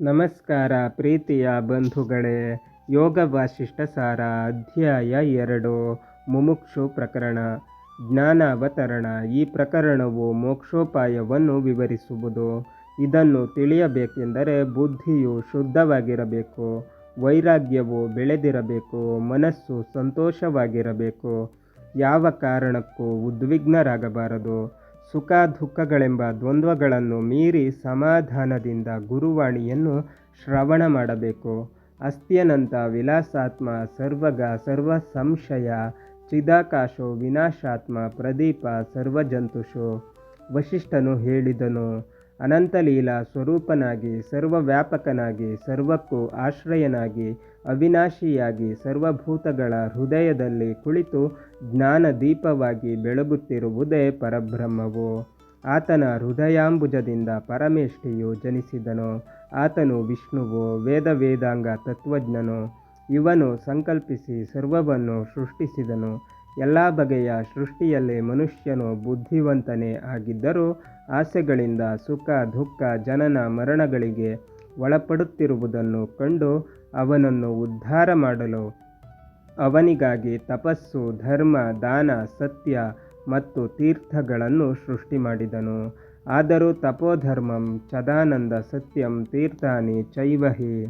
ನಮಸ್ಕಾರ ಪ್ರೀತಿಯ ಬಂಧುಗಳೇ, ಯೋಗ ವಾಸಿಷ್ಠ ಸಾರ, ಅಧ್ಯಾಯ ಎರಡು, ಮುಮುಕ್ಷು ಪ್ರಕರಣ ಜ್ಞಾನ ಅವತರಣ ಈ ಪ್ರಕರಣವು ಮೋಕ್ಷೋಪಾಯವನ್ನು ವಿವರಿಸುವುದು. ಇದನ್ನು ತಿಳಿಯಬೇಕೆಂದರೆ ಬುದ್ಧಿಯು ಶುದ್ಧವಾಗಿರಬೇಕು, ವೈರಾಗ್ಯವು ಬೆಳೆದಿರಬೇಕು, ಮನಸ್ಸು ಸಂತೋಷವಾಗಿರಬೇಕು. ಯಾವ ಕಾರಣಕ್ಕೂ ಉದ್ವಿಗ್ನರಾಗಬಾರದು. ಸುಖ ದುಃಖಗಳೆಂಬ ದ್ವಂದ್ವಗಳನ್ನು ಮೀರಿ ಸಮಾಧಾನದಿಂದ ಗುರುವಾಣಿಯನ್ನು ಶ್ರವಣ ಮಾಡಬೇಕು. ಅಸ್ತ್ಯನಂತ ವಿಲಾಸಾತ್ಮ, ಸರ್ವಗ ಸರ್ವ ಸಂಶಯ ಚಿದಾಕಾಶೋ ವಿನಾಶಾತ್ಮ, ಪ್ರದೀಪ ಸರ್ವಜಂತುಷೋ, ವಶಿಷ್ಠನು ಹೇಳಿದನು. ಅನಂತಲೀಲಾ ಸ್ವರೂಪನಾಗಿ, ಸರ್ವವ್ಯಾಪಕನಾಗಿ, ಸರ್ವಕ್ಕೂ ಆಶ್ರಯನಾಗಿ, ಅವಿನಾಶಿಯಾಗಿ, ಸರ್ವಭೂತಗಳ ಹೃದಯದಲ್ಲಿ ಕುಳಿತು ಜ್ಞಾನ ದೀಪವಾಗಿ ಬೆಳಗುತ್ತಿರುವುದೇ ಪರಬ್ರಹ್ಮವು. ಆತನ ಹೃದಯಾಂಬುಜದಿಂದ ಪರಮೇಷ್ಠಿಯು ಜನಿಸಿದನು. ಆತನು ವಿಷ್ಣುವು ವೇದ ವೇದಾಂಗ ತತ್ವಜ್ಞನು. ಇವನು ಸಂಕಲ್ಪಿಸಿ ಸರ್ವವನ್ನು ಸೃಷ್ಟಿಸಿದನು. ಎಲ್ಲ ಬಗೆಯ ಸೃಷ್ಟಿಯಲ್ಲಿ ಮನುಷ್ಯನು ಬುದ್ಧಿವಂತನೇ ಆಗಿದ್ದರೂ ಆಸೆಗಳಿಂದ ಸುಖ, ದುಃಖ, ಜನನ, ಮರಣಗಳಿಗೆ ಒಳಪಡುತ್ತಿರುವುದನ್ನು ಕಂಡು ಅವನನ್ನು ಉದ್ಧಾರ ಮಾಡಲು ಅವನಿಗಾಗಿ ತಪಸ್ಸು, ಧರ್ಮ, ದಾನ, ಸತ್ಯ ಮತ್ತು ತೀರ್ಥಗಳನ್ನು ಸೃಷ್ಟಿ ಮಾಡಿದನು. ಆದರೂ ತಪೋಧರ್ಮಂ ಚದಾನಂದ ಸತ್ಯಂ ತೀರ್ಥಾನಿ ಚೈವಹಿ.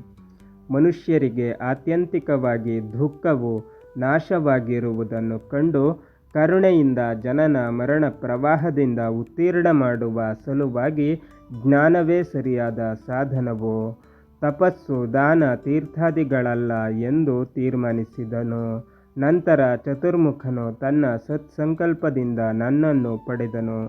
ಮನುಷ್ಯರಿಗೆ ಆತ್ಯಂತಿಕವಾಗಿ ದುಃಖವು ನಾಶವಾಗಿರುವುದನ್ನು ಕಂಡು ಕರುಣೆಯಿಂದ ಜನನ ಮರಣ ಪ್ರವಾಹದಿಂದ ಉತ್ತೀರ್ಣ ಮಾಡುವ ಸಲುವಾಗಿ ಜ್ಞಾನವೇ ಸರಿಯಾದ ಸಾಧನವು? ತಪಸ್ಸು ದಾನ ತೀರ್ಥಾದಿಗಳಲ್ಲ ಎಂದು ತೀರ್ಮಾನಿಸಿದನು. ನಂತರ ಚತುರ್ಮುಖನು ತನ್ನ ಸತ್ಸಂಕಲ್ಪದಿಂದ ನನ್ನನ್ನು ಪಡೆದನು.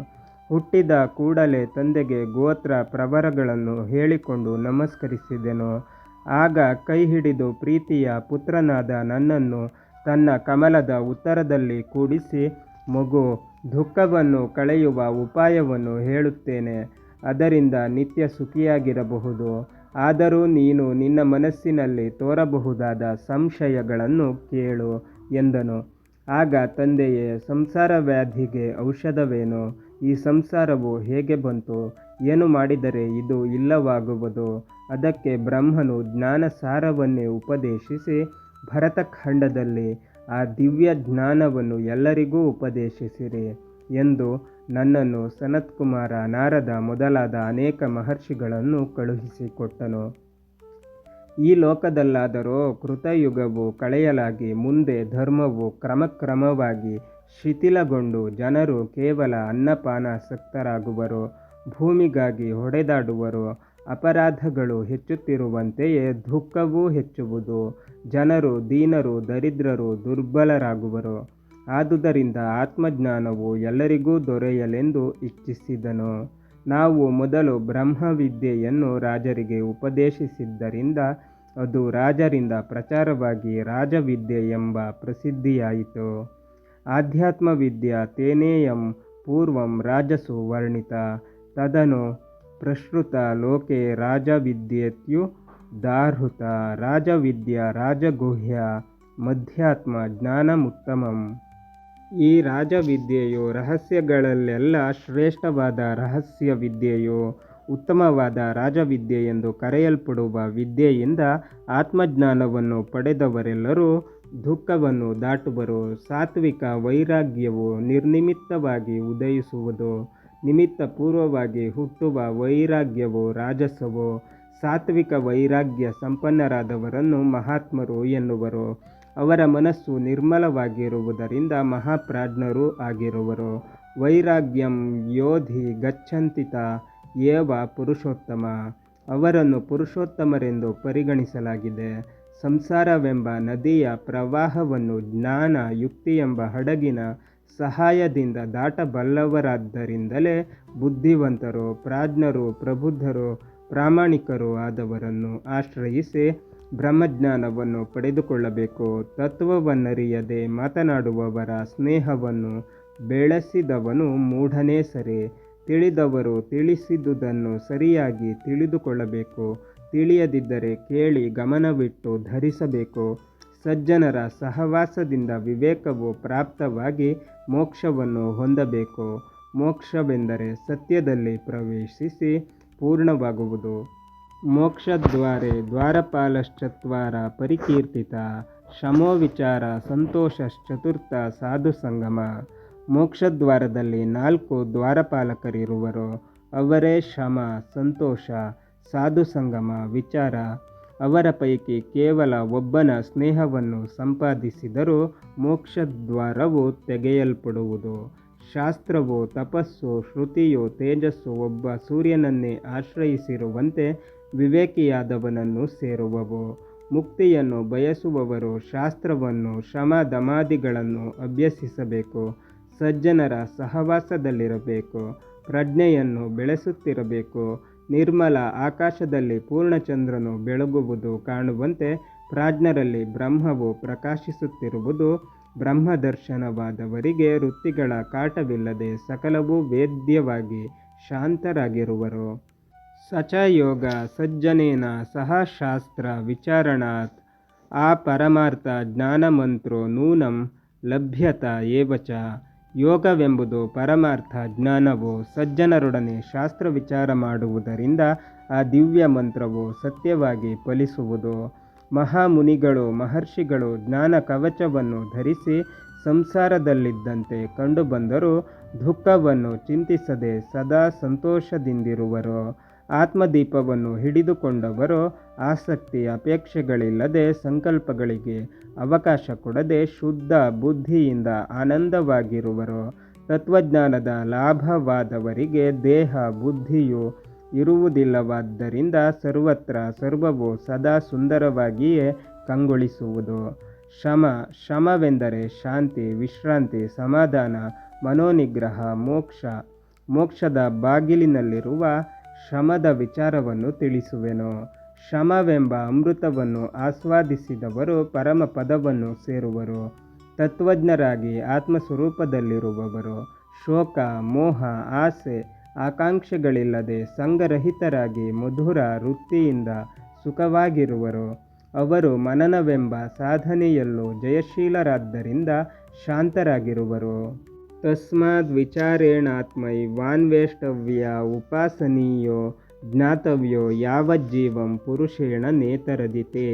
ಹುಟ್ಟಿದ ಕೂಡಲೇ ತಂದೆಗೆ ಗೋತ್ರ ಪ್ರವರಗಳನ್ನು ಹೇಳಿಕೊಂಡು ನಮಸ್ಕರಿಸಿದೆನು. ಆಗ ಕೈ ಹಿಡಿದು ಪ್ರೀತಿಯ ಪುತ್ರನಾದ ನನ್ನನ್ನು ತನ್ನ ಕಮಲದ ಉತ್ತರದಲ್ಲಿ ಕೂಡಿಸಿ, ಮಗು, ದುಃಖವನ್ನು ಕಳೆಯುವ ಉಪಾಯವನ್ನು ಹೇಳುತ್ತೇನೆ. ಅದರಿಂದ ನಿತ್ಯ ಸುಖಿಯಾಗಿರಬಹುದು. ಆದರೂ ನೀನು ನಿನ್ನ ಮನಸ್ಸಿನಲ್ಲಿ ತೋರಬಹುದಾದ ಸಂಶಯಗಳನ್ನು ಕೇಳು ಎಂದನು. ಆಗ ತಂದೆಯೇ, ಸಂಸಾರ ವ್ಯಾಧಿಗೆ ಔಷಧವೇನು? ಈ ಸಂಸಾರವು ಹೇಗೆ ಬಂತು? ಏನು ಮಾಡಿದರೆ ಇದು ಇಲ್ಲವಾಗುವುದು? ಅದಕ್ಕೆ ಬ್ರಹ್ಮನು ಜ್ಞಾನಸಾರವನ್ನೇ ಉಪದೇಶಿಸಿ ಭರತಖಂಡದಲ್ಲಿ ಆ ದಿವ್ಯ ಜ್ಞಾನವನ್ನು ಎಲ್ಲರಿಗೂ ಉಪದೇಶಿಸಿರಿ ಎಂದು ನನ್ನನ್ನು ಸನತ್ಕುಮಾರ ನಾರದ ಮೊದಲಾದ ಅನೇಕ ಮಹರ್ಷಿಗಳನ್ನು ಕಳುಹಿಸಿಕೊಟ್ಟನು. ಈ ಲೋಕದಲ್ಲಾದರೂ ಕೃತಯುಗವು ಕಳೆಯಲಾಗಿ ಮುಂದೆ ಧರ್ಮವು ಕ್ರಮಕ್ರಮವಾಗಿ ಶಿಥಿಲಗೊಂಡು ಜನರು ಕೇವಲ ಅನ್ನಪಾನಾಸಕ್ತರಾಗುವರು, ಭೂಮಿಗಾಗಿ ಹೊಡೆದಾಡುವರು ಅಪರಾಧಗಳು ಹೆಚ್ಚುತ್ತಿರುವಂತೆಯೇ ದುಃಖವೂ ಹೆಚ್ಚುವುದು. ಜನರು, ದೀನರು, ದರಿದ್ರರು ದುರ್ಬಲರಾಗುವರು. ಆದುದರಿಂದ ಆತ್ಮಜ್ಞಾನವು ಎಲ್ಲರಿಗೂ ದೊರೆಯಲೆಂದು ಇಚ್ಛಿಸಿದನು. ನಾವು ಮೊದಲು ಬ್ರಹ್ಮವಿದ್ಯೆಯನ್ನು ರಾಜರಿಗೆ ಉಪದೇಶಿಸಿದ್ದರಿಂದ ಅದು ರಾಜರಿಂದ ಪ್ರಚಾರವಾಗಿ ರಾಜವಿದ್ಯೆ ಎಂಬ ಪ್ರಸಿದ್ಧಿಯಾಯಿತು. ಆಧ್ಯಾತ್ಮವಿದ್ಯಾ ತೇನೇಯಂ ಪೂರ್ವಂ ರಾಜಸು ವರ್ಣಿತ. ತದನು ಪ್ರಶ್ರುತ ಲೋಕೆ ರಾಜವಿದ್ಯೆತ್ಯು ದಾರ್ಹುತ ರಾಜವಿದ್ಯಾ ರಾಜಗುಹ್ಯ ಮಧ್ಯಾತ್ಮ ಜ್ಞಾನಮುತ್ತಮಂ ಈ ರಾಜವಿದ್ಯೆಯು ರಹಸ್ಯಗಳಲ್ಲೆಲ್ಲ ಶ್ರೇಷ್ಠವಾದ ರಹಸ್ಯ ವಿದ್ಯೆಯು ಉತ್ತಮವಾದ ರಾಜವಿದ್ಯೆ ಎಂದು ಕರೆಯಲ್ಪಡುವ ವಿದ್ಯೆಯಿಂದ ಆತ್ಮಜ್ಞಾನವನ್ನು ಪಡೆದವರೆಲ್ಲರೂ ದುಃಖವನ್ನು ದಾಟುವರು. ಸಾತ್ವಿಕ ವೈರಾಗ್ಯವು ನಿರ್ನಿಮಿತ್ತವಾಗಿ ಉದಯಿಸುವುದು. ನಿಮಿತ್ತ ಪೂರ್ವವಾಗಿ ಹುಟ್ಟುವ ವೈರಾಗ್ಯವೋ, ರಾಜಸವೋ, ಸಾತ್ವಿಕ ವೈರಾಗ್ಯ ಸಂಪನ್ನರಾದವರನ್ನು ಮಹಾತ್ಮರು ಎನ್ನುವರು. ಅವರ ಮನಸ್ಸು ನಿರ್ಮಲವಾಗಿರುವುದರಿಂದ ಮಹಾಪ್ರಾಜ್ಞರೂ ಆಗಿರುವರು. ವೈರಾಗ್ಯಂ ಯೋಧಿ ಗಚ್ಚಂತಿತ ಏವ ಪುರುಷೋತ್ತಮ. ಅವರನ್ನು ಪುರುಷೋತ್ತಮರೆಂದು ಪರಿಗಣಿಸಲಾಗಿದೆ. ಸಂಸಾರವೆಂಬ ನದಿಯ ಪ್ರವಾಹವನ್ನು ಜ್ಞಾನ, ಯುಕ್ತಿ ಎಂಬ ಹಡಗಿನ ಸಹಾಯದಿಂದ ದಾಟಬಲ್ಲವರಾದ್ದರಿಂದಲೇ ಬುದ್ಧಿವಂತರು, ಪ್ರಾಜ್ಞರು, ಪ್ರಬುದ್ಧರು, ಪ್ರಾಮಾಣಿಕರು ಆದವರನ್ನು ಆಶ್ರಯಿಸಿ ಬ್ರಹ್ಮಜ್ಞಾನವನ್ನು ಪಡೆದುಕೊಳ್ಳಬೇಕು. ತತ್ವವನ್ನರಿಯದೆ ಮಾತನಾಡುವವರ ಸ್ನೇಹವನ್ನು ಬೆಳೆಸಿದವನು ಮೂಢನೇ ಸರಿ. ತಿಳಿದವರು ತಿಳಿಸಿದುದನ್ನು ಸರಿಯಾಗಿ ತಿಳಿದುಕೊಳ್ಳಬೇಕು. ತಿಳಿಯದಿದ್ದರೆ ಕೇಳಿ ಗಮನವಿಟ್ಟು ಧರಿಸಬೇಕು. ಸಜ್ಜನರ ಸಹವಾಸದಿಂದ ವಿವೇಕವು ಪ್ರಾಪ್ತವಾಗಿ ಮೋಕ್ಷವನ್ನು ಹೊಂದಬೇಕು? ಮೋಕ್ಷವೆಂದರೆ ಸತ್ಯದಲ್ಲಿ ಪ್ರವೇಶಿಸಿ ಪೂರ್ಣವಾಗುವುದು. ಮೋಕ್ಷದ್ವಾರೆ ದ್ವಾರಪಾಲಶ್ಚತ್ವಾರ ಪರಿಕೀರ್ತಿತ, ಶಮೋ ವಿಚಾರ ಸಂತೋಷಶ್ಚತುರ್ಥ ಸಾಧು ಸಂಗಮ. ಮೋಕ್ಷದ್ವಾರದಲ್ಲಿ ನಾಲ್ಕು ದ್ವಾರಪಾಲಕರಿರುವರು, ಅವರೇ ಶಮ, ಸಂತೋಷ, ಸಾಧು ಸಂಗಮ, ವಿಚಾರ. ಅವರ ಪೈಕಿ ಕೇವಲ ಒಬ್ಬನ ಸ್ನೇಹವನ್ನು ಸಂಪಾದಿಸಿದರೂ ಮೋಕ್ಷದ್ವಾರವು ತೆಗೆಯಲ್ಪಡುವುದು. ಶಾಸ್ತ್ರವು, ತಪಸ್ಸು, ಶ್ರುತಿಯು, ತೇಜಸ್ಸು ಒಬ್ಬ ಸೂರ್ಯನನ್ನೇ ಆಶ್ರಯಿಸಿರುವಂತೆ ವಿವೇಕಿಯಾದವನನ್ನು ಸೇರುವವು. ಮುಕ್ತಿಯನ್ನು ಬಯಸುವವರು ಶಾಸ್ತ್ರವನ್ನು ಶಮ ದಮಾದಿಗಳನ್ನು ಅಭ್ಯಸಿಸಬೇಕು. ಸಜ್ಜನರ ಸಹವಾಸದಲ್ಲಿರಬೇಕು. ಪ್ರಜ್ಞೆಯನ್ನು ಬೆಳೆಸುತ್ತಿರಬೇಕು. ನಿರ್ಮಲ ಆಕಾಶದಲ್ಲಿ ಪೂರ್ಣಚಂದ್ರನು ಬೆಳಗುವುದು ಕಾಣುವಂತೆ ಪ್ರಾಜ್ಞರಲ್ಲಿ ಬ್ರಹ್ಮವು ಪ್ರಕಾಶಿಸುತ್ತಿರುವುದು ಬ್ರಹ್ಮದರ್ಶನವಾದವರಿಗೆ ವೃತ್ತಿಗಳ ಕಾಟವಿಲ್ಲದೆ ಸಕಲವೂ ವೇದ್ಯವಾಗಿ ಶಾಂತರಾಗಿರುವರು. ಸಚಯೋಗ ಸಜ್ಜನೇನ ಸಹ ಶಾಸ್ತ್ರ ವಿಚಾರಣಾತ್. ಆ ಪರಮಾರ್ಥ ಜ್ಞಾನಮಂತ್ರೋ ನೂನಂ ಲಭ್ಯತ ಏವಚ. ಯೋಗವೆಂಬುದು ಪರಮಾರ್ಥ ಜ್ಞಾನವು ಸಜ್ಜನರೊಡನೆ ಶಾಸ್ತ್ರ ವಿಚಾರ ಮಾಡುವುದರಿಂದ ಆ ದಿವ್ಯ ಮಂತ್ರವು ಸತ್ಯವಾಗಿ ಫಲಿಸುವುದು. ಮಹಾಮುನಿಗಳು, ಮಹರ್ಷಿಗಳು ಜ್ಞಾನ ಕವಚವನ್ನು ಧರಿಸಿ ಸಂಸಾರದಲ್ಲಿದ್ದಂತೆ ಕಂಡುಬಂದರೂ ದುಃಖವನ್ನು ಚಿಂತಿಸದೆ ಸದಾ ಸಂತೋಷದಿಂದಿರುವರು. ಆತ್ಮದೀಪವನ್ನು ಹಿಡಿದುಕೊಂಡವರು ಆಸಕ್ತಿ ಅಪೇಕ್ಷೆಗಳಿಲ್ಲದೆ ಸಂಕಲ್ಪಗಳಿಗೆ ಅವಕಾಶ ಕೊಡದೆ ಶುದ್ಧ ಬುದ್ಧಿಯಿಂದ ಆನಂದವಾಗಿರುವರು. ತತ್ವಜ್ಞಾನದ ಲಾಭವಾದವರಿಗೆ ದೇಹ, ಬುದ್ಧಿಯು ಇರುವುದಿಲ್ಲವಾದ್ದರಿಂದ ಸರ್ವತ್ರ ಸರ್ವವು ಸದಾ ಸುಂದರವಾಗಿಯೇ ಕಂಗೊಳಿಸುವುದು. ಶಮ, ಶಮವೆಂದರೆ ಶಾಂತಿ, ವಿಶ್ರಾಂತಿ, ಸಮಾಧಾನ, ಮನೋನಿಗ್ರಹ, ಮೋಕ್ಷ. ಮೋಕ್ಷದ ಬಾಗಿಲಿನಲ್ಲಿರುವ ಶಮದ ವಿಚಾರವನ್ನು ತಿಳಿಸುವೆನು. ಶಮವೆಂಬ ಅಮೃತವನ್ನು ಆಸ್ವಾದಿಸಿದವರು ಪರಮ ಪದವನ್ನು ಸೇರುವರು. ತತ್ವಜ್ಞರಾಗಿ ಆತ್ಮಸ್ವರೂಪದಲ್ಲಿರುವವರು. ಶೋಕ, ಮೋಹ, ಆಸೆ, ಆಕಾಂಕ್ಷೆಗಳಿಲ್ಲದೆ ಸಂಗರಹಿತರಾಗಿ ಮಧುರ ವೃತ್ತಿಯಿಂದ ಸುಖವಾಗಿರುವರು. ಅವರು ಮನನವೆಂಬ ಸಾಧನೆಯಲ್ಲೂ ಜಯಶೀಲರಾದ್ದರಿಂದ ಶಾಂತರಾಗಿರುವರು. ತಸ್ಮಾದ್ ವಿಚಾರೇಣಾತ್ಮೈ ವಾನ್ವೇಷ್ಟವ್ಯ ಉಪಾಸನೀಯೋ ಜ್ಞಾತವ್ಯೋ ಯಾವಜ್ಜೀವಂ ಪುರುಷೇಣ ನೇತರದಿತೆ.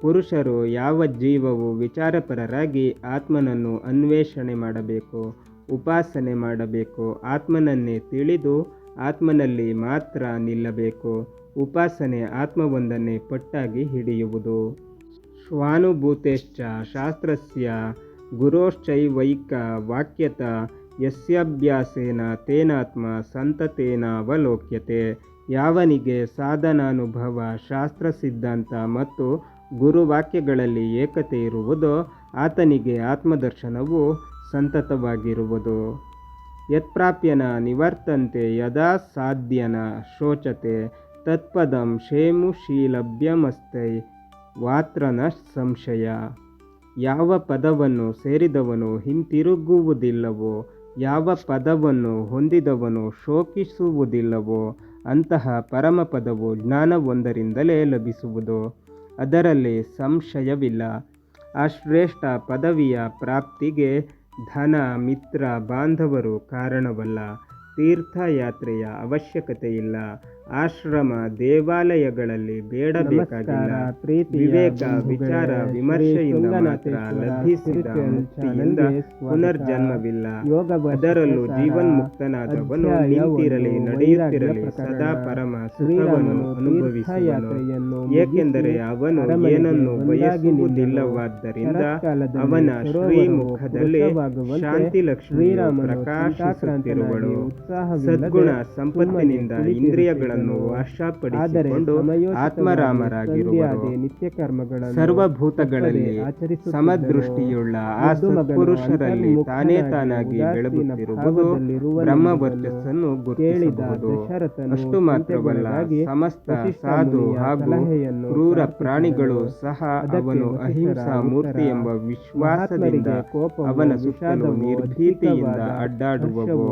ಪುರುಷರು ಯಾವ ಜೀವವು ವಿಚಾರಪರರಾಗಿ ಆತ್ಮನನ್ನು ಅನ್ವೇಷಣೆ ಮಾಡಬೇಕು, ಉಪಾಸನೆ ಮಾಡಬೇಕು, ಆತ್ಮನನ್ನೇ ತಿಳಿದು ಆತ್ಮನಲ್ಲಿ ಮಾತ್ರ ನಿಲ್ಲಬೇಕು, ಉಪಾಸನೆ ಆತ್ಮವೊಂದನ್ನೇ ಪಟ್ಟಾಗಿ ಹಿಡಿಯುವುದು. ಶ್ವಾನುಭೂತೆಶ್ಚ ಶಾಸ್ತ್ರಸ್ಯ ಗುರೋಶ್ಚೈವೈಕ ವಾಕ್ಯತ ಯಸ್ಯಾಭ್ಯಾಸೇನ ತೇನಾತ್ಮ ಸಂತತೇನಾವಲೋಕ್ಯತೆ ಯಾವನಿಗೆ ಸಾಧನಾನುಭವ ಶಾಸ್ತ್ರ ಸಿದ್ಧಾಂತ ಮತ್ತು ಗುರುವಾಕ್ಯಗಳಲ್ಲಿ ಏಕತೆ ಇರುವುದೋ ಆತನಿಗೆ ಆತ್ಮದರ್ಶನವು ಸಂತತವಾಗಿರುವುದು. ಯತ್ಪ್ರಾಪ್ಯನ ನಿವರ್ತಂತೆ ಯದಾ ಸಾಧ್ಯನ ಶೋಚತೆ, ತತ್ಪದಂ ಶೇಮುಶೀಲಭ್ಯಮಸ್ತೈ ವಾತ್ರನ ಸಂಶಯ. ಯಾವ ಪದವನ್ನು ಸೇರಿದವನು ಹಿಂತಿರುಗುವುದಿಲ್ಲವೋ, ಯಾವ ಪದವನ್ನು ಹೊಂದಿದವನು ಶೋಕಿಸುವುದಿಲ್ಲವೋ, ಅಂತಹ ಪರಮಪದವು ಜ್ಞಾನವೊಂದರಿಂದಲೇ ಲಭಿಸುವುದು. ಅದರಲ್ಲಿ ಸಂಶಯವಿಲ್ಲ. ಆ ಶ್ರೇಷ್ಠ ಪದವಿಯ ಪ್ರಾಪ್ತಿಗೆ ಧನ, ಮಿತ್ರ, ಬಾಂಧವರು ಕಾರಣವಲ್ಲ. ತೀರ್ಥಯಾತ್ರೆಯ ಅವಶ್ಯಕತೆ ಇಲ್ಲ ಆಶ್ರಮ ದೇವಾಲಯಗಳಲ್ಲಿ ಬೇಡಬೇಕಾಗಿಲ್ಲ. ವಿವೇಕ ವಿಚಾರ ವಿಮರ್ಶೆಯಿಂದ ಮಾತ್ರ ಲಭಿಸಿದ ಮುಕ್ತಿಯಿಂದ ಪುನರ್ಜನ್ಮವಿಲ್ಲ. ಅದರಲ್ಲೂ ಜೀವನ್ಮುಕ್ತನಾದವನು ನಿಂತಿರಲಿ ನಡೆಯುತ್ತಿರಲಿ ಸದಾ ಪರಮ ಸುಖವನ್ನು ಅನುಭವಿಸುವನು. ಏಕೆಂದರೆ ಅವನು ಏನನ್ನು ಬಯಸುವುದಿಲ್ಲವಾದ್ದರಿಂದ ಅವನ ಶ್ರೀಮುಖದಲ್ಲಿ ಶಾಂತಿ ಲಕ್ಷ್ಮೀರಾಮ ಪ್ರಕಾಶಿಸುತ್ತಿರುವಳು. ಸದ್ಗುಣ ಸಂಪತ್ತಿನಿಂದ ಇಂದ್ರಿಯಗಳನ್ನು ವಶಪಡಿಸಿಕೊಂಡು ಆತ್ಮರಾಮರಾಗಿರುವರು. ನಿತ್ಯ ಕರ್ಮಗಳ ಸರ್ವಭೂತಗಳಲ್ಲಿ ಸಮದೃಷ್ಟಿಯುಳ್ಳ ಆ ಸತ್ಪುರುಷರಲ್ಲಿ ತಾನೇ ತಾನಾಗಿ ಬೆಳಗುತ್ತಿರುವುದು ಬ್ರಹ್ಮವರ್ಚಸ್ಸನ್ನು ಗುರುತಿಸಬಹುದು. ಅಷ್ಟು ಮಾತ್ರವಲ್ಲ ಸಮಸ್ತ ಸಾಧು ಹಾಗೂ ಕ್ರೂರ ಪ್ರಾಣಿಗಳು ಸಹ ಅವನು ಅಹಿಂಸಾ ಮೂರ್ತಿ ಎಂಬ ವಿಶ್ವಾಸದಿಂದ ಅವನ ಸುತ್ತಲೂ ನಿರ್ಭೀತಿಯಿಂದ ಅಡ್ಡಾಡುವವು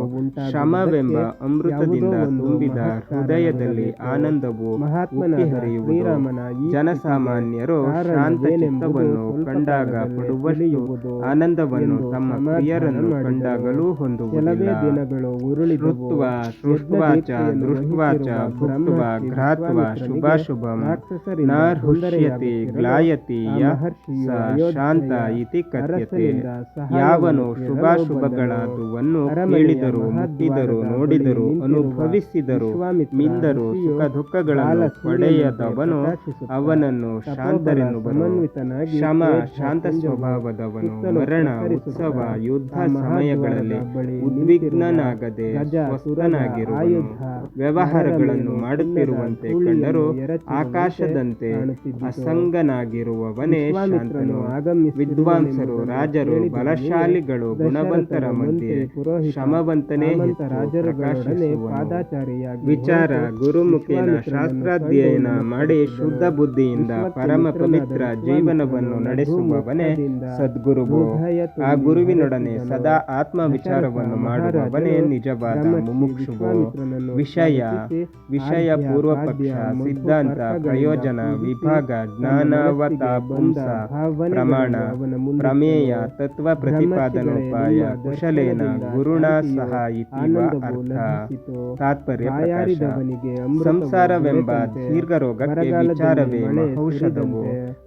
ಶಮವೆಂಬ ಅಮೃತದಿಂದ ತುಂಬಿದ ಹೃದಯ ಹೃದಯದಲ್ಲಿ ಆನಂದವು ಮಹಾತ್ಮನ ಶ್ರೀರಾಮನ ಜನಸಾಮಾನ್ಯರು ಶಾಂತಚಿತ್ತವನ್ನು ಕಂಡಾಗ ಪಡುವಷ್ಟು ಆನಂದವನ್ನು ತಮ್ಮ ಪ್ರಿಯರನ್ನು. ಕಂಡಾಗಲೂ ಹೊಂದುವುದಿಲ್ಲ. ದಿನಗಳು ಸೃಷ್ಟ್ವಾಚ ದೃಷ್ಟ್ವಾಚ ಭುಕ್ತ್ವ ಘ್ರಾತ್ವ ಶುಭಾಶುಭಂ. ನಾರ್ಹುಷ್ಯತಿ ಗ್ಲಾಯತಿ ಯಹರ್ಷಿಯ ಶಾಂತ ಇತಿ ಕಥ್ಯತೆ. ಯಾವನು ಶುಭಾಶುಭಗಳಾದುವನ್ನು ಕೇಳಿದರು ಮುಟ್ಟಿದರು ನೋಡಿದರು ಅನುಭವಿಸಿದರು. ವಿಶ್ವಾಮಿತ್ರ ಋಷಿಯು ಸುಖ ದುಃಖಗಳನ್ನು ಒಡೆಯದವನು ಅವನನ್ನು ಸಮನ್ವಿತನಾಗಿ ಶಮ ಶಾಂತ ಸ್ವಭಾವದವನು ಮರಣ ಉತ್ಸವ ಯುದ್ಧ ಸಮಯಗಳಲ್ಲಿ ಉದ್ವಿಗ್ನಾಗದೆ ಉದ್ವಿಗ್ನನಾಗದೆ ಸ್ವಸ್ಥನಾಗಿರುವನು. ವ್ಯವಹಾರಗಳನ್ನು ಮಾಡುತ್ತಿರುವಂತೆ ಕಂಡರೂ ಆಕಾಶದಂತೆ ಅಸಂಗನಾಗಿರುವವನೇ ಶಾಂತನು. ವಿದ್ವಾಂಸರು ರಾಜರು ಬಲಶಾಲಿಗಳು ಗುಣವಂತರ ಮಧ್ಯೆ ಶಮವಂತನೇ ಪ್ರಕಾಶಿಸುವನು. ಪಾದಾಚಾರಿಯಾಗಿ ವಿಚಾರ ಗುರುಮುಖೇನ ಶಾಸ್ತ್ರಾಧ್ಯಯನ ಮಾಡಿ. ಶುದ್ಧ ಬುದ್ಧಿಯಿಂದ ಪರಮ ಪವಿತ್ರ ಜೀವನವನ್ನು ನಡೆಸುವವನೇ ಸದ್ಗುರುವು. ಆ ಗುರುವಿನೊಡನೆ ಸದಾ ಆತ್ಮ ವಿಚಾರವನ್ನು ಮಾಡುವವನೇ ನಿಜವಾದ ಮುಮುಕ್ಷುವು. ವಿಷಯ ವಿಷಯ ಪೂರ್ವ ಪಕ್ಷ ಸಿದ್ಧಾಂತ ಪ್ರಯೋಜನ ವಿಭಾಗ ಜ್ಞಾನಾವತ ಪ್ರಮಾಣ ಪ್ರಮೇಯ ತತ್ವ ಪ್ರತಿಪಾದನೋಪಾಯ ಕುಶಲೇನ ಗುರುಣ ಸಹ ಇತಿವ ಅರ್ಥ ತಾತ್ಪರ್ಯ ಪ್ರಕಾಶ. ಸಂಸಾರವೆಂಬ ದೀರ್ಘ ರೋಗಕ್ಕೆ ವಿಚಾರವೇ ಔಷಧವು?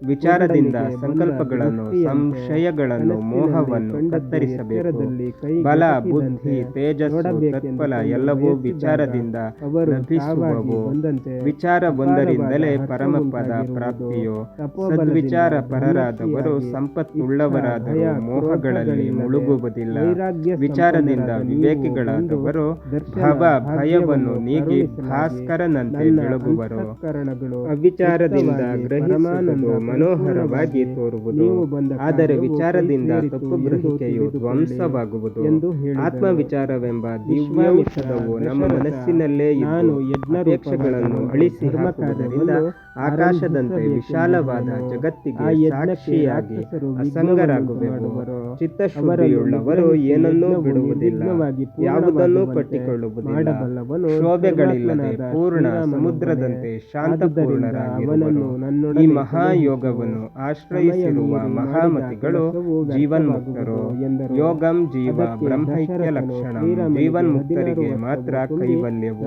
ವಿಚಾರದಿಂದ ಸಂಕಲ್ಪಗಳನ್ನು ಸಂಶಯಗಳನ್ನು ಮೋಹವನ್ನು ಕತ್ತರಿಸಬೇಕು. ಬಲ ಬುದ್ಧಿ ತೇಜಸ್ಸು ತತ್ಫಲ ಎಲ್ಲವೂ ವಿಚಾರದಿಂದ ಲಭಿಸುವವು? ವಿಚಾರ ಒಂದರಿಂದಲೇ ಪರಮಪದ ಪ್ರಾಪ್ತಿಯು? ಸದ್ವಿಚಾರ ಪರರಾದವರು ಸಂಪತ್ತುಳ್ಳವರಾದರೂ ಮೋಹಗಳಲ್ಲಿ ಮುಳುಗುವುದಿಲ್ಲ. ವಿಚಾರದಿಂದ ವಿವೇಕಿಗಳಾದವರು ಭವ ಭಯವನ್ನು ನೀಗಿ ಭಾಸ್ಕರನಂತೆ ಬೆಳಗುವರು. ಅವಿಚಾರದಿಂದ ಗ್ರಹಿಸುವುದು ಮನೋಹರವಾಗಿ ತೋರುವುದು. ಆದರೆ ವಿಚಾರದಿಂದ ತಪ್ಪು ಗ್ರಹಿಕೆಯು ಧ್ವಂಸವಾಗುವುದು. ಆತ್ಮ ವಿಚಾರವೆಂಬ ದಿವ್ಯೌಷಧವು ನಮ್ಮ ಮನಸ್ಸಿನಲ್ಲೇ ಇದ್ದು ಅಪೇಕ್ಷೆಗಳನ್ನು ಅಳಿಸಿ ಹಾಕುವುದರಿಂದ ಆಕಾಶದಂತೆ ವಿಶಾಲವಾದ ಜಗತ್ತಿಗೆ ಸಾಕ್ಷಿಯಾಗಿ ಅಸಂಗರಾಗುವೆವು. ಚಿತ್ತಶುದ್ಧಿಯುಳ್ಳವರು ಏನನ್ನೂ ಬಿಡುವುದಿಲ್ಲ. ಯಾವುದನ್ನೂ ಕಟ್ಟಿಕೊಳ್ಳುವುದಿಲ್ಲ ಶೋಭೆಗಳಿಲ್ಲದೆ ಪೂರ್ಣ ಸಮುದ್ರದಂತೆ ಶಾಂತಪೂರ್ಣರಾಗಿರುವನು ಈ ಮಹಾಯೋಗವನ್ನು ಆಶ್ರಯಿಸಿರುವ ಮಹಾಮತಿಗಳು ಜೀವನ್ಮುಕ್ತರು. ಯೋಗಂ ಜೀವ ಬ್ರಹ್ಮೈಕ್ಯ ಲಕ್ಷಣ. ಜೀವನ್ಮುಕ್ತರಿಗೆ ಮಾತ್ರ ಕೈವಲ್ಯವು.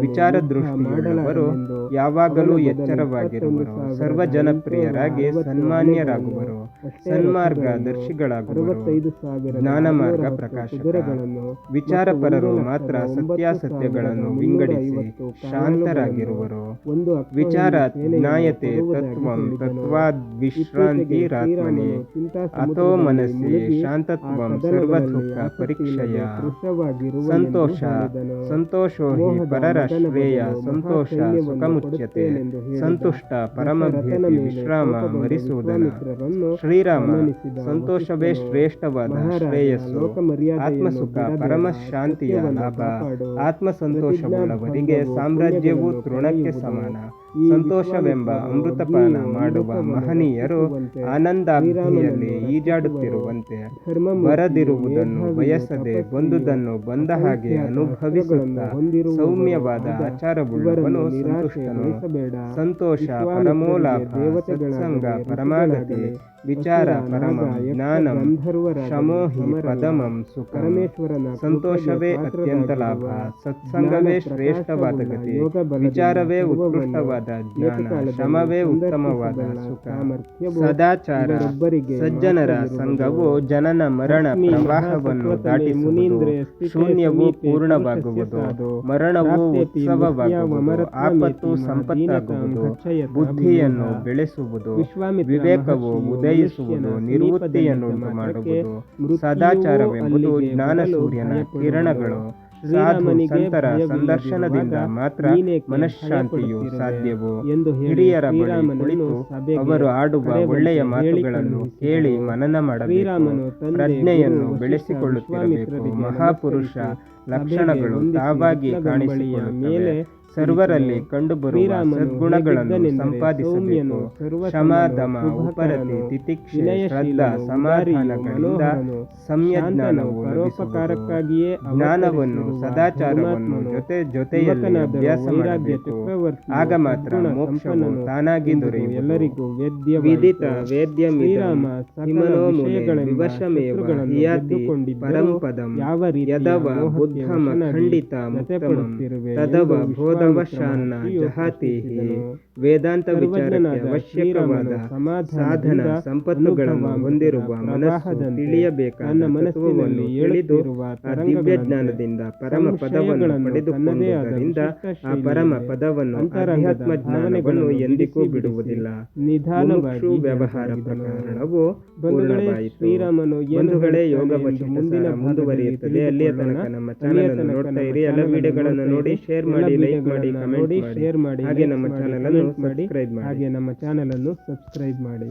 ವಿಚಾರ ದೃಷ್ಟಿಯುಳ್ಳವರು ಯಾವಾಗಲೂ ಎಚ್ಚರವಾಗಿರುವರು. ಸರ್ವ ಜನಪ್ರಿಯರಾಗಿ ಸನ್ಮಾನ್ಯರಾಗುವರು. ಸನ್ಮಾರ್ಗ ದರ್ಶಿಗಳಾಗುವರು. ಜ್ಞಾನ ಮಾರ್ಗ ಪ್ರಕಾಶಗಳನ್ನು ವಿಚಾರಪರರು ಮಾತ್ರ ಸತ್ಯಾಸತ್ಯಗಳನ್ನು ವಿಂಗಡಿಸಿ. ಶಾಂತರಾಗಿರುವರು. ವಿಚಾರ ಜ್ಞಾಯತೆ ತತ್ವಂ ತತ್ವಾದ್ ವಿಶ್ರಾಂತಿರಾತ್ಮನಿ ಅಥೋ ಮನಸ್ಸಿ ಶಾಂತತ್ವಂ ಸರ್ವದುಃಖ ಪರೀಕ್ಷೆಯ. ಸಂತೋಷ ಸಂತೋಷೋ ಹಿ ಪರರ ಶ್ರೇಯ ಸಂತೋಷ ಸುಖಮುಚ್ಯತೆ ಸಂತುಷ್ಟ ಪರಮಭೇದಿ ವಿಶ್ರಾಮ ಮರಿಸುವುದನ. ಶ್ರೀರಾಮ ಸಂತೋಷವೇ ಶ್ರೇಷ್ಠವಾದ ಶ್ರೇಯಸ್ಸು. ಆತ್ಮಸುಖ ಪರಮ ಶಾಂತಿಯ ಲಾಭ. ಆತ್ಮ ಸಂತೋಷವುಳ್ಳವರಿಗೆ साम्राज्य वो तृणक के समाना। ಸಂತೋಷವೆಂಬ ಅಮೃತಪಾನ ಮಾಡುವ ಮಹನೀಯರು ಆನಂದಾಬ್ಧಿಯಲ್ಲಿ ಈಜಾಡುತ್ತಿರುವಂತೆ ಬರದಿರುವುದನ್ನು ಬಯಸದೆ ಬಂದುದನ್ನು ಬಂದ ಹಾಗೆ ಅನುಭವಿಸುತ್ತಾ ಸೌಮ್ಯವಾದ ಆಚಾರವುಳ್ಳವನು ಸಂತುಷ್ಟನು. ಸಂತೋಷ ಪರಮೋಲಾಭ ಸತ್ಸಂಗ ಪರಮಾಗತಿ ವಿಚಾರ ಪರಮ ಜ್ಞಾನಂ ಶಮೋಹಿ ಪದಮಂ ಸುಖ ಸಂತೋಷವೇ ಅತ್ಯಂತ ಲಾಭ. ಸತ್ಸಂಗವೇ ಶ್ರೇಷ್ಠವಾದ ಗತಿ. ವಿಚಾರವೇ ಉತ್ಕೃಷ್ಟವಾದ ಜ್ಞಾನ ಶ್ರಮವೇ ಉತ್ತಮವಾದ ಸುಖ. ಸದಾಚಾರ ಸಜ್ಜನರ ಸಂಘವು ಜನನ ಮರಣ ಪ್ರವಾಹವನ್ನು ದಾಟಿಸುವುದು. ಶೂನ್ಯವು ಪೂರ್ಣವಾಗುವುದು. ಮರಣವು ಉತ್ಸವವಾಗುವುದು. ಆಪತ್ತು ಸಂಪತ್ತಾಗುವುದು. ಬುದ್ಧಿಯನ್ನು ಬೆಳೆಸುವುದು. ವಿವೇಕವು ಉದಯಿಸುವುದು. ನಿವೃತ್ತಿಯನ್ನುಂಟು ಮಾಡುವುದು ಸದಾಚಾರವೆಂಬುದು ಜ್ಞಾನ ಸೂರ್ಯನ ಕಿರಣಗಳು. ಸಂತರ ಸಂದರ್ಶನದಿಂದ ಮಾತ್ರ ಮನಃಶಾಂತಿಯು ಸಾಧ್ಯವು ಹಿರಿಯರ ಬಳಿ ಕುಳಿತು ಅವರು ಆಡುವ ಒಳ್ಳೆಯ ಮಾತುಗಳನ್ನು ಕೇಳಿ ಮನನ ಮಾಡಬೇಕು. ಪ್ರಜ್ಞೆಯನ್ನು ಬೆಳೆಸಿಕೊಳ್ಳುತ್ತಿರಬೇಕು. ಮಹಾಪುರುಷ ಲಕ್ಷಣಗಳು ತಾವಾಗಿ ಕಾಣಿಸಿಕೊಳ್ಳುತ್ತವೆ. ಸರ್ವರಲ್ಲಿ ಕಂಡುಬರುವ ಸದ್ಗುಣಗಳನ್ನು ಸಂಪಾದಿಸಬೇಕು. ಶಮಾದಮ ಉಪರತಿ ತಿತಿಕ್ಷೆ ಶ್ರದ್ಧಾ ಸಮಾಧಾನಗಳಿಂದ ಸಂಯಜ್ಞಾನವು ಪರೋಪಕಾರಕ್ಕಾಗಿಯೇ ಜ್ಞಾನವನ್ನು ಸದಾಚಾರವನ್ನು ಜೊತೆ ಜೊತೆಯಲ್ಲಿ ಅಭ್ಯಾಸ ಮಾಡಬೇಕು. ಆಗ ಮಾತ್ರ ಮೋಕ್ಷವು ತಾನಾಗಿ ದೊರೆಯುವುದು. ಎಲ್ಲರಿಗೂ ವೇದ್ಯ ವಿದಿತ ವೇದ್ಯ ಶ್ರೀರಾಮ ವಿಷಯಗಳೆಂಬ ವಿವಶಮೇವ ಹಿಯಾತಿ ಪರಂಪದಂ ಯಾವ ರೀತಿ ಯದವ ಬುದ್ಧಮ ಖಂಡಿತ ಮುಕ್ತಮಂ. ತದವ ಎಂದು वशाना जहाते हैं ವೇದಾಂತ ವಿಚಾರಕ್ಕೆ ಅವಶ್ಯಕವಾದ ಸಾಧನ ಸಂಪತ್ತುಗಳನ್ನು ಹೊಂದಿರುವ ಮನಸ್ಸು ತಿಳಿಯಬೇಕಾದ ತನ್ನ ತತ್ವವನ್ನು ಮನಸ್ಸಿನಲ್ಲಿ ತಿಳಿದು ಏಳುತ್ತಿರುವ ಆ ದಿವ್ಯ ಜ್ಞಾನದಿಂದ ಪರಮ ಪದವನ್ನು ಪಡೆದುಕೊಂಡಿದ್ದರಿಂದ ಪಡೆದುಕೊಂಡುದರಿಂದ ಆ ಪರಮ ಪದವನ್ನು ಅಧ್ಯಾತ್ಮ ಜ್ಞಾನವನ್ನು ಎಂದಿಗೂ ಬಿಡುವುದಿಲ್ಲ. ಮುಮುಕ್ಷು ವ್ಯವಹಾರ. ಪ್ರಕರಣವು ಪೂರ್ಣವಾಯಿತು. ಒಂದು ಬಂಧುಗಳೇ ಹೇಳ್ತಾನೆ ಯೋಗ ಮುಂದಿನ ಮುಂದುವರಿಯುತ್ತದೆ. ಅಲ್ಲಿಯ ತನಕ ನಮ್ಮ ಚಾನಲ್ ತನಕ ನೋಡ್ತಾ ಇರಿ. ಎಲ್ಲ ವಿಡಿಯೋಗಳನ್ನು ನೋಡಿ ಶೇರ್ ಮಾಡಿ ಲೈಕ್ ಮಾಡಿ ಕಮೆಂಟ್ ಮಾಡಿ ಶೇರ್ ಮಾಡಿ. ಹಾಗೆ ನಮ್ಮ ಚಾನೆಲ್ ಅನ್ನು ಸಬ್ಸ್ಕ್ರೈಬ್ ಮಾಡಿ ಹಾಗೆ ನಮ್ಮ ಚಾನೆಲ್ ಅನ್ನು ಸಬ್ಸ್ಕ್ರೈಬ್ ಮಾಡಿ.